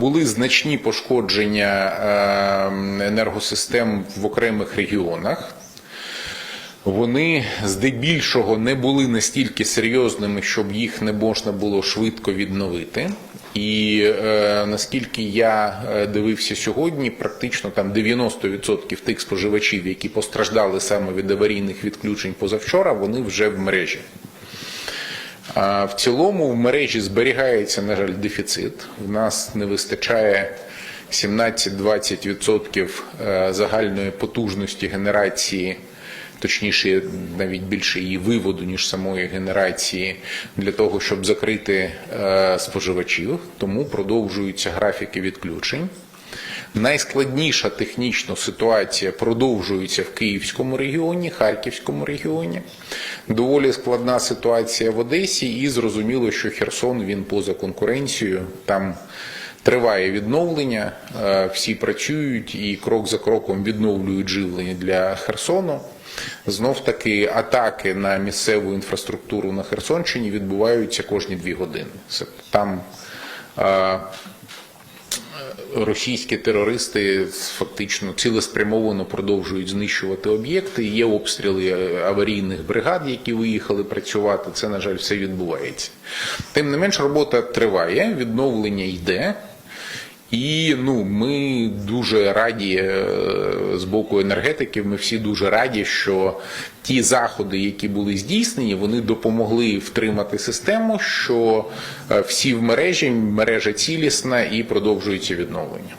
Були значні пошкодження е, енергосистем в окремих регіонах. Вони здебільшого не були настільки серйозними, щоб їх не можна було швидко відновити. І е, наскільки я е, дивився сьогодні, практично там 90% тих споживачів, які постраждали саме від аварійних відключень позавчора, вони вже в мережі. В цілому в мережі зберігається, на жаль, дефіцит. В нас не вистачає 17-20% е, загальної потужності генерації, точніше, навіть більше її виводу, ніж самої генерації, для того, щоб закрити е, споживачів. Тому продовжуються графіки відключень. Найскладніша технічно ситуація продовжується в Київському регіоні, Харківському регіоні. Доволі складна ситуація в Одесі, і зрозуміло, що Херсон він поза конкуренцією. Там триває відновлення, е, всі працюють і крок за кроком відновлюють живлення для Херсону. Знов таки атаки на місцеву інфраструктуру на Херсонщині відбуваються кожні дві години. Там е, російські терористи фактично цілеспрямовано продовжують знищувати об'єкти. Є обстріли е, аварійних бригад, які виїхали працювати. Це, на жаль, все відбувається. Тим не менш, робота триває, відновлення йде. І ну, ми дуже раді е, з боку енергетиків. Ми всі дуже раді, що ті заходи, які були здійснені, вони допомогли втримати систему, що е, всі в мережі, мережа цілісна і продовжується відновлення.